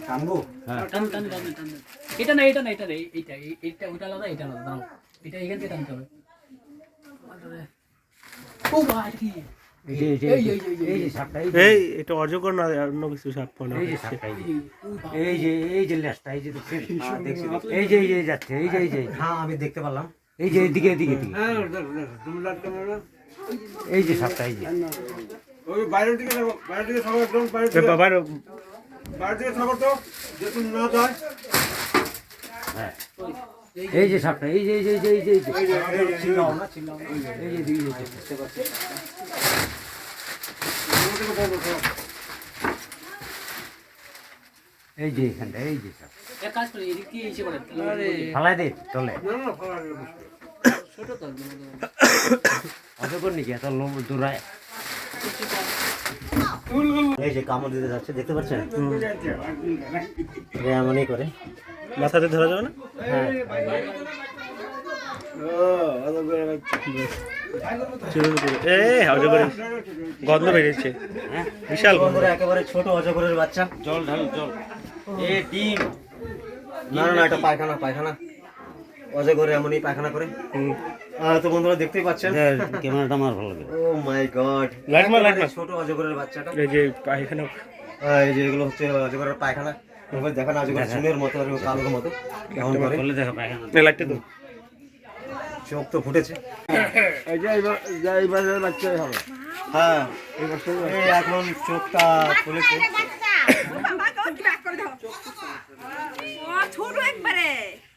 টানবো হ্যাঁ টান টান টান টান এটা না এটা না এটা এই- এইটা এইটা ওটা আলাদা এটা আলাদা দাঁড়াও এটা এখান থেকে টানতে হবে ও ভাই কি এই যে এই যে এটা অজগর না অন্য কিছু সাপ মনে এই এই লেজটা এই যে হ্যাঁ। এই যে এই যে যাচ্ছে এই যে এই যে হ্যাঁ আমি দেখতে পারলাম এই যে এদিকে এদিকে এদিকে এই যে সাপটা এই যে বাইরের দিকে বাইরের দিকে সবার বাইরের হ্যাঁ। এই যে সাপটা এই যে এই যে এই যে এই যে এই যে। চিল্লাও না চিল্লাও না। এই যে এদিকে এই যে বুঝতে পারছি। এই যে এখানটা এই যে সাপ। ফালাই দে চলে না না ফলার ছোট তো অজগর নাকি এত লোম দূরায়। এই যে কামড় দিতে যাচ্ছে দেখতে পাচ্ছেন? এমনই করে। মাথাতে ধরা যাবে না? হ্যাঁ। গন্ধ বেরিয়েছে। হ্যাঁ। বিশাল গন্ধ। একেবারে ছোট অজগরের বাচ্চা। জল ঢাল জল। এ ডিম। না না না এটা পায়খানা পায়খানা। অজগরে এমনই পায়খানা করে। হুম। আহ, তো বন্ধুরা দেখতেই পাচ্ছেন। ক্যামেরাটা আমার ভালো লাগে। ও মাই গড Light মার, light মার। ছোট অজগরের বাচ্চাটা। এই যে পায়খানা। এই যে এগুলো হচ্ছে অজগরের পায়খানা। এবার দেখেন অজগরের চুলের মতো আর কালোর মতো কেমন করে। এই লাইটটা তো চোখ তো ফুটেছে। এই যে এইবার যে এইবারের বাচ্চাই হবে। হ্যাঁ। এই এখন চোখটা খুলেছে ছোট একবারে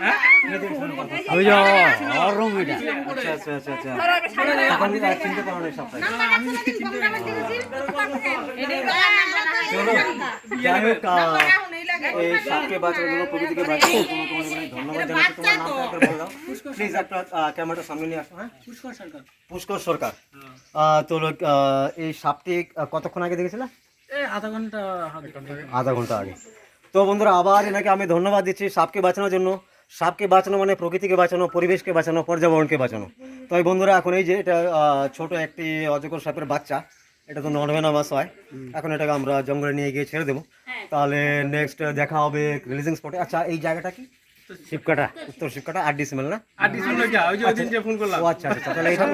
যে এটা। আচ্ছা আচ্ছা আচ্ছা আচ্ছা। তখন আর চিনতে পারো না সবটাই চলো। যাই হোক এই সাপকে বাঁচানোর জন্য প্রকৃতিকে বাঁচানোর জন্য তোমাদের অনেক ধন্যবাদ জানাচ্ছি। তোমার নামটা একবার বলে। প্লিজ একটা ক্যামেরাটা সামনে নিয়ে আসো হ্যাঁ? পুষ্কর সরকার। পুষ্কর সরকার। তো লোক, এই সাপটি কতক্ষণ আগে দেখেছিলে? আধা ঘণ্টা আধা ঘণ্টা আগে। তো বন্ধুরা আবার এনাকে আমি ধন্যবাদ দিচ্ছি সাপকে বাঁচানোর জন্য। সাপকে বাঁচানো মানে প্রকৃতিকে বাঁচানো পরিবেশকে বাঁচানো পর্যাবরণকে বাঁচানো। তো এই বন্ধুরা এখন এই যে এটা ছোট একটি অজগর সাপের বাচ্চা এটা তো নড়বে না বাস হয় এখন এটাকে আমরা জঙ্গলে নিয়ে গিয়ে ছেড়ে দেবো। তাহলে নেক্সট দেখা হবে রিলিজিং স্পটে আচ্ছা এই জায়গাটা কি? শিবকাটা উত্তর শিবকাটা আট ডিসমেল না? আর ডিসপ্লে লই ওই যে ওদিন যে ফোন করলাম। ও আচ্ছা আচ্ছা তাহলে এটা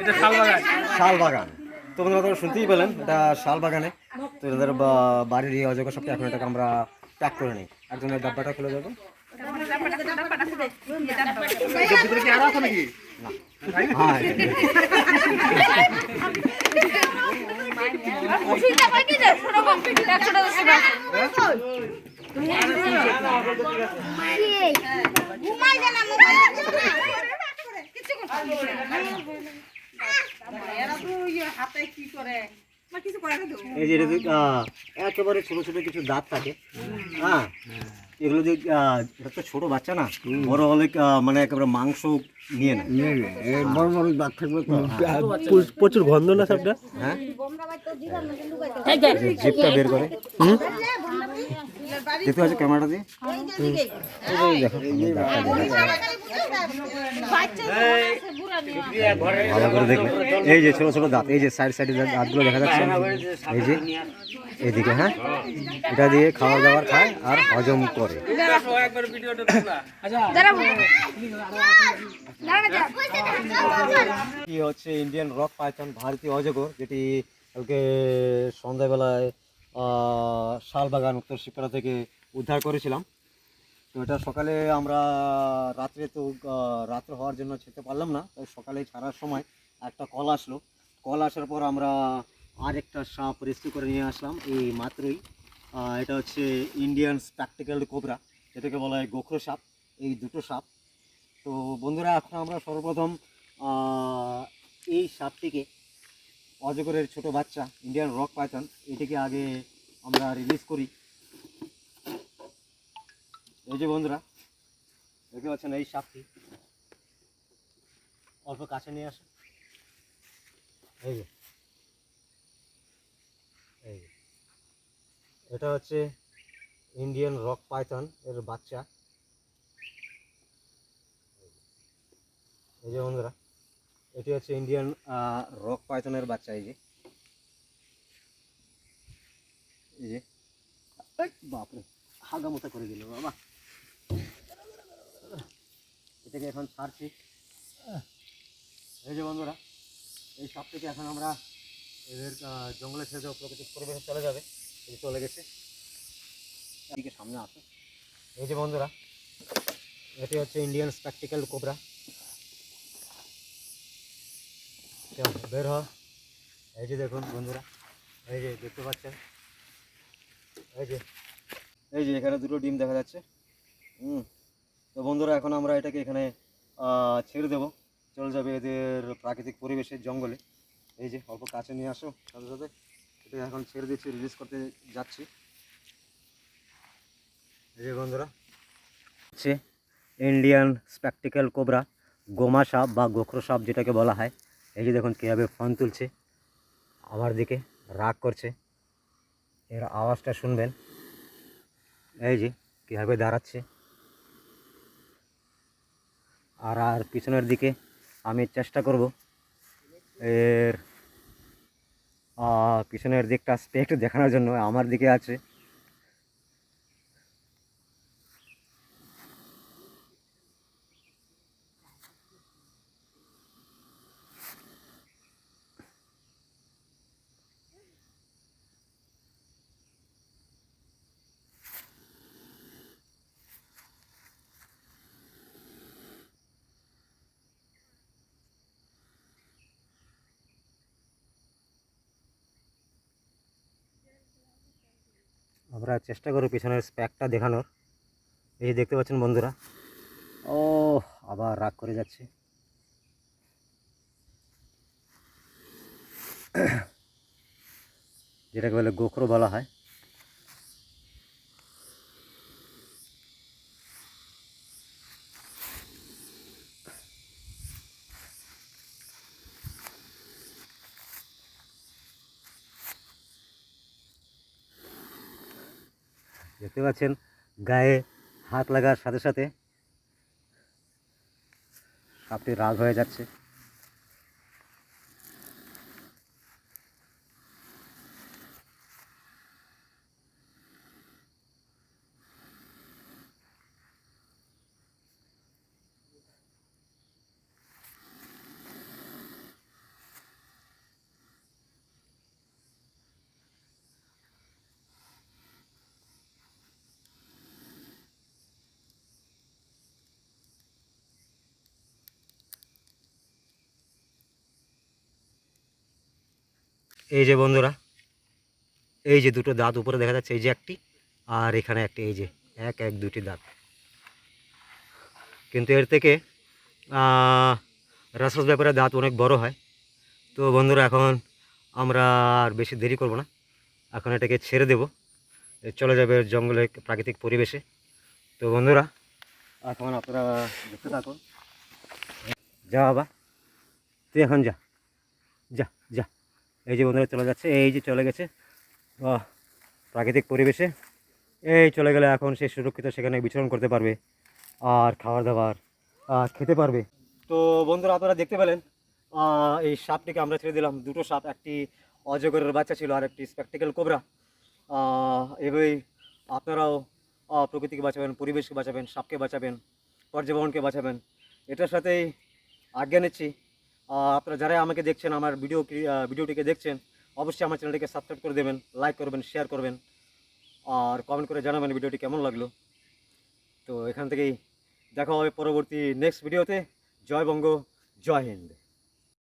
এটা শালবাগান শাল বাগান। তো বন্ধুরা তোমরা শুনতেই পেলেন এটা শাল বাগানে। তো এদের বা- বাড়ির এই অজগর সবটা এখন এটাকে আমরা প্যাক করে নিই। একজনের ডাব্বাটা খুলে দেবো। ভিতরে কি আরও আছে একেবারে ছোট ছোট কিছু দাঁত থাকে। হ্যাঁ। এগুলো যে এটা তো ছোট বাচ্চা না। বড় হলে মানে একেবারে মাংস নিয়ে নেয়। বড় বড় দাঁত প্রচুর গন্ধ না সাপটা হ্যাঁ। জিপটা বের করে। দেখতে পাচ্ছ ক্যামেরাটা দিয়ে। দেখো। ভালো করে দেখলে। এই যে ছোট ছোট দাঁত, এই যে সাইড সাইডে দাঁতগুলো দেখা যাচ্ছে। এই যে এদিকে হ্যাঁ? এটা দিয়ে খাবার দাবার খায় আর হজম করে। কি হচ্ছে ইন্ডিয়ান রক পাইথন ভারতীয় অজগর, যেটি কালকে সন্ধ্যাবেলায় শালবাগান উত্তর শিবপাড়া থেকে উদ্ধার করেছিলাম। তো এটা সকালে আমরা রাত্রে তো রাত্রে হওয়ার জন্য যেতে পারলাম না, তাই সকালে ছাড়ার সময় একটা কল আসলো। কল আসার পর আমরা আরেকটা সাপ রেস্কিউ করে নিয়ে আসলাম, এই মাত্রই। এটা হচ্ছে ইন্ডিয়ান প্র্যাকটিক্যাল কোবরা যেটাকে বলা হয় গোখরো সাপ, এই দুটো সাপ। তো বন্ধুরা, এখন আমরা সর্বপ্রথম এই সাপটিকে অজগরের ছোট বাচ্চা ইন্ডিয়ান রক পাইথন এটিকে আগে আমরা রিলিজ করি। এই যে বন্ধুরা, দেখতে পাচ্ছেন এই সাপটি। অল্প কাছে নিয়ে আসে। এই যে এটা হচ্ছে ইন্ডিয়ান রক পাইথন এর বাচ্চা। এই যে বন্ধুরা, এটি হচ্ছে ইন্ডিয়ান রক পাইথনের বাচ্চা, এই যে। এই যে, এই বাপরে, হাগা মতো করে দিল, বাবা। এটাকে এখন ছাড়ছি। এই যে বন্ধুরা, এই সব থেকে এখন আমরা এদের জঙ্গলে ছেড়ে দেওয়া প্রকৃতিক পরিবেশে চলে যাবে। চলে গেছে। এদিকে সামনে আসে এই যে বন্ধুরা, এটি হচ্ছে ইন্ডিয়ান স্প্যাকটিক্যাল কোবরা বের হ। এই যে দেখুন বন্ধুরা, এই যে দেখতে পাচ্ছেন? এই যে এই যে এখানে দুটো ডিম দেখা যাচ্ছে। হুম। তো বন্ধুরা, এখন আমরা এটাকে এখানে ছেড়ে দেবো। চলে যাবে এদের প্রাকৃতিক পরিবেশে জঙ্গলে। এই যে, অল্প কাছে নিয়ে আসো, সাথে সাথে। এটাকে এখন ছেড়ে দিচ্ছি রিলিজ করতে যাচ্ছি। এই যে বন্ধুরা, হচ্ছে ইন্ডিয়ান স্প্যাকটিক্যাল কোবরা গোমা সাপ বা গোখরো সাপ যেটাকে বলা হয়। এই যে দেখুন, কীভাবে ফোন তুলছে। আমার দিকে রাগ করছে। এর আওয়াজটা শুনবেন। এই যে, কীভাবে দাঁড়াচ্ছে। আর আর পিছনের দিকে আমি চেষ্টা করব। এর পিছনের দিকটা স্পেক্ট দেখানোর জন্য, আমার দিকে আছে। আমরা চেষ্টা করব পিছনের স্প্যাকটা দেখানোর। এই যে দেখতে পাচ্ছেন বন্ধুরা। ও আবার রাগ করে যাচ্ছে। যেটাকে বলে গোখরো বলা হয়। দেখতে পাচ্ছেন গায়ে হাত লাগার সাথে সাথে সাপটি রাগ হয়ে যাচ্ছে। এই যে বন্ধুরা, এই যে দুটো দাঁত উপরে দেখা যাচ্ছে, এই যে একটি, আর এখানে একটি, এই যে এক এক দুটি দাঁত। কিন্তু এর থেকে রাসস ব্যাপারে দাঁত অনেক বড় হয়। তো বন্ধুরা, এখন আমরা আর বেশি দেরি করব না। এখন এটাকে ছেড়ে দেব। চলে যাবে জঙ্গলে প্রাকৃতিক পরিবেশে। তো বন্ধুরা, এখন আপনারা দেখতে থাকুন। যা বাবা, তুই এখন যা। যা। এই যে বন্ধুরা চলে যাচ্ছে এই যে চলে গেছে। আহ, প্রাকৃতিক পরিবেশে। এই চলে গেলে এখন সে সুরক্ষিত সেখানে বিচরণ করতে পারবে আর খাবার দাবার আর খেতে পারবে। তো বন্ধুরা আপনারা দেখতে পেলেন এই সাপটিকে আমরা ছেড়ে দিলাম। দুটো সাপ একটি অজগরের বাচ্চা ছিল আর একটি স্প্যাকটিক্যাল কোবরা এভাবেই আপনারাও প্রকৃতিকে বাঁচাবেন পরিবেশকে বাঁচাবেন সাপকে বাঁচাবেন পর্যাবরণকে বাঁচাবেন। এটার সাথেই আজ্ঞা নিচ্ছি আপনারা যারা আমাকে দেখছেন, আমার ভিডিও ভিডিওটিকে দেখছেন, অবশ্যই আমার চ্যানেলটিকে সাবস্ক্রাইব করে দেবেন লাইক করবেন শেয়ার করবেন, আর কমেন্ট করে জানাবেন ভিডিওটি কেমন লাগল। তো এখান থেকেই দেখা হবে পরবর্তী নেক্সট ভিডিওতে জয় বঙ্গ, জয় হিন্দ।